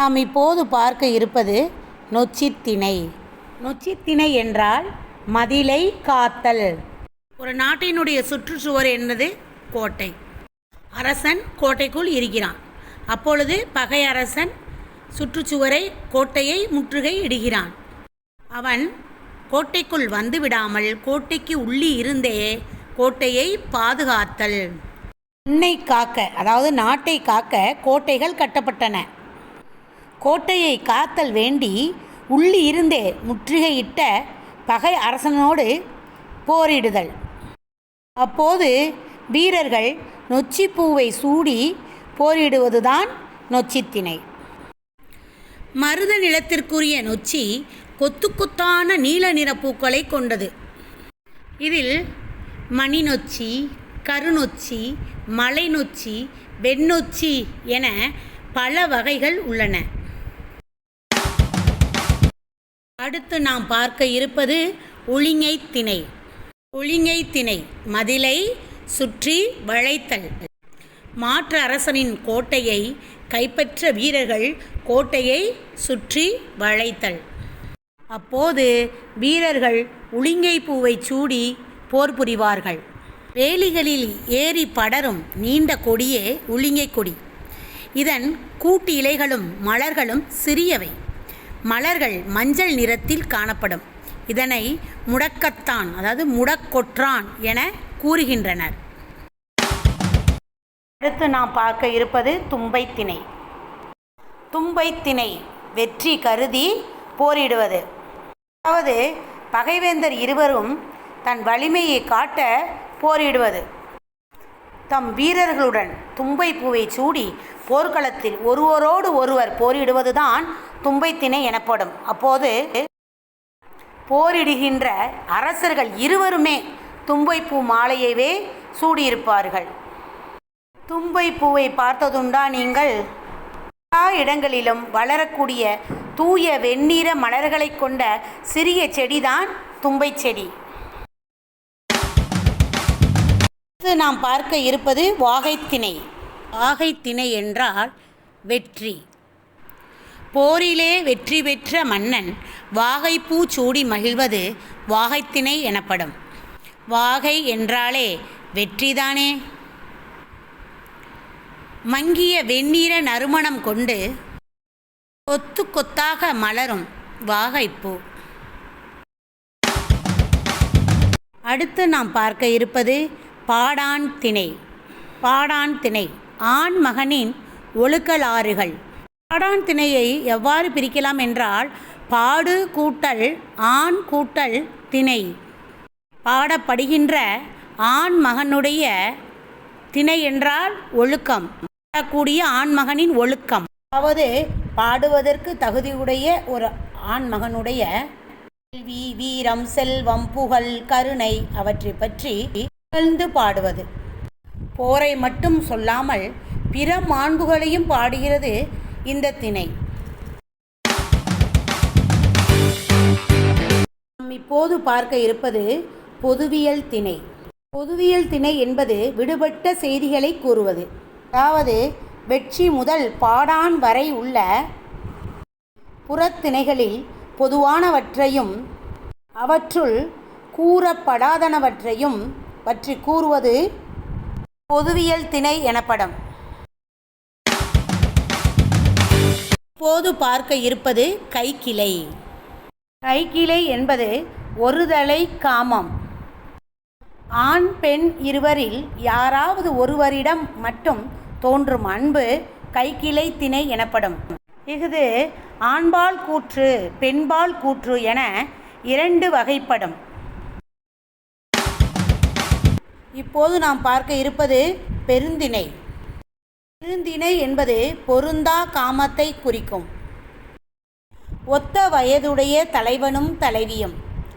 நாம் இப்போது பார்க்க இருப்பது நொச்சித்திணை. நொச்சித்திணை என்றால் மதிலை காத்தல். ஒரு நாட்டினுடைய சுற்றுச்சுவர் என்பது கோட்டை. அரசன் கோட்டைக்குள் இருக்கிறான். அப்பொழுது பகை அரசன் சுற்றுச்சுவரை கோட்டையை முற்றுகை இடுகிறான். அவன் கோட்டைக்குள் வந்து விடாமல் கோட்டைக்கு உள்ளே இருந்தே கோட்டையை பாதுகாத்தல். மண்ணை காக்க அதாவது நாட்டை காக்க கோட்டைகள் கட்டப்பட்டன. கோட்டையை காத்தல் வேண்டி உள்ளி இருந்தே முற்றுகையிட்ட பகை அரசனோடு போரிடுதல். அப்போது வீரர்கள் நொச்சிப்பூவை சூடி போரிடுவதுதான் நொச்சித்திணை. மருத நிலத்திற்குரிய நொச்சி கொத்து கொத்தான நீல நிற பூக்களை கொண்டது. இதில் மணி நொச்சி கருநொச்சி மலை நொச்சி வெண்ணொச்சி என பல வகைகள் உள்ளன. அடுத்து நாம் பார்க்க இருப்பது ஒளிங்கை திணை. ஒளிங்கை திணை மதிலை சுற்றி வளைத்தல். மாற்று அரசனின் கோட்டையை கைப்பற்ற வீரர்கள் கோட்டையை சுற்றி வளைத்தல். அப்போது வீரர்கள் உளிங்கை பூவை சூடி போர் புரிவார்கள். வேலிகளில் ஏறி படரும் நீண்ட கொடியே உளிங்கை கொடி. இதன் கூட்டு இலைகளும் மலர்களும் சிறியவை. மலர்கள் மஞ்சள் நிறத்தில் காணப்படும். இதனை முடக்கத்தான் அதாவது முடக்கொற்றான் என கூறுகின்றனர். அடுத்து நாம் பார்க்க இருப்பது தும்பை திணை. தும்பை திணை வெற்றி கருதி போரிடுவது. அதாவது பகைவேந்தர் இருவரும் தன் வலிமையை காட்ட போரிடுவது. தம் வீரர்களுடன் தும்பை பூவை சூடி போர்க்களத்தில் ஒருவரோடு ஒருவர் போரிடுவதுதான் தும்பைத்திணை எனப்படும். அப்போது போரிடுகின்ற அரசர்கள் இருவருமே தும்பை பூ மாலையவே சூடியிருப்பார்கள். தும்பை பூவை பார்த்ததுண்டா நீங்கள்? எல்லா இடங்களிலும் வளரக்கூடிய தூய வெண்ணீர மலர்களை கொண்ட சிறிய செடிதான் தும்பை செடி. அடுத்து நாம் பார்க்க இருப்பது வாகைத்திணை. வாகைத்திணை என்றால் வெற்றி. போரிலே வெற்றி பெற்ற மன்னன் வாகைப்பூ சூடி மகிழ்வது வாகைத்திணை எனப்படும். வாகை என்றாலே வெற்றிதானே? மங்கிய வெண்ணிற நறுமணம் கொண்டு கொத்து கொத்தாக மலரும் வாகைப்பூ. அடுத்து நாம் பார்க்க இருப்பது பாடான் திணை. பாடான் திணை. ஆண் மகனின் ஒழுக்கலாறுகள். பாடான் திணையை எவ்வாறு பிரிக்கலாம் என்றால் பாடு கூட்டல் ஆண் கூட்டல் திணை. பாடப்படுகின்ற ஆண் மகனுடைய திணை என்றால் ஒழுக்கம். பாடக்கூடிய ஆண் மகனின் ஒழுக்கம். அதாவது பாடுவதற்கு தகுதியுடைய ஒரு ஆண் மகனுடைய கல்வி வீரம் செல்வம் புகழ் கருணை அவற்றை பற்றி புகழ்ந்து பாடுவது. போரை மட்டும் சொல்லாமல் பிற மாண்புகளையும் பாடுகிறது இந்த திணை. நாம் இப்போது பார்க்க இருப்பது பொதுவியல் திணை. பொதுவியல் திணை என்பது விடுபட்ட செய்திகளை கூறுவது. அதாவது வெற்றி முதல் பாடான் வரை உள்ள புறத்திணைகளில் பொதுவானவற்றையும் அவற்றுள் கூறப்படாதனவற்றையும் பற்றி கூறுவது பொதுவியல் திணை எனப்படும். போது பார்க்க இருப்பது கைக்கிளை. கைக்கிளை என்பது ஒருதலை காமம். ஆண் பெண் இருவரில் யாராவது ஒருவரிடம் மட்டும் தோன்றும் அன்பு கைக்கிளை திணை எனப்படும். இஃது ஆண்பால் கூற்று பெண்பால் கூற்று என இரண்டு வகைப்படும். இப்போது நாம் பார்க்க இருப்பது பெருந்திணை. பெருந்திணை என்பது பொருந்தா காமத்தை குறிக்கும். ஒத்த வயதுடைய தலைவனும் தலைவியும்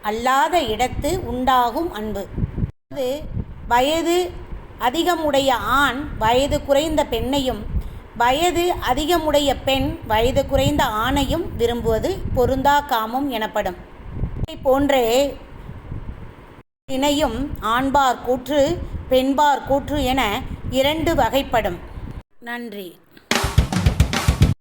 அல்லாத இடத்து உண்டாகும் அன்பு. அது வயது அதிகமுடைய ஆண் வயது குறைந்த பெண்ணையும் வயது அதிகமுடைய பெண் வயது குறைந்த ஆணையும் விரும்புவது பொருந்தா காமம் எனப்படும். இதை போன்றே இணையும் ஆண்பார் கூற்று பெண்பார் கூற்று என இரண்டு வகைப்படும். நன்றி.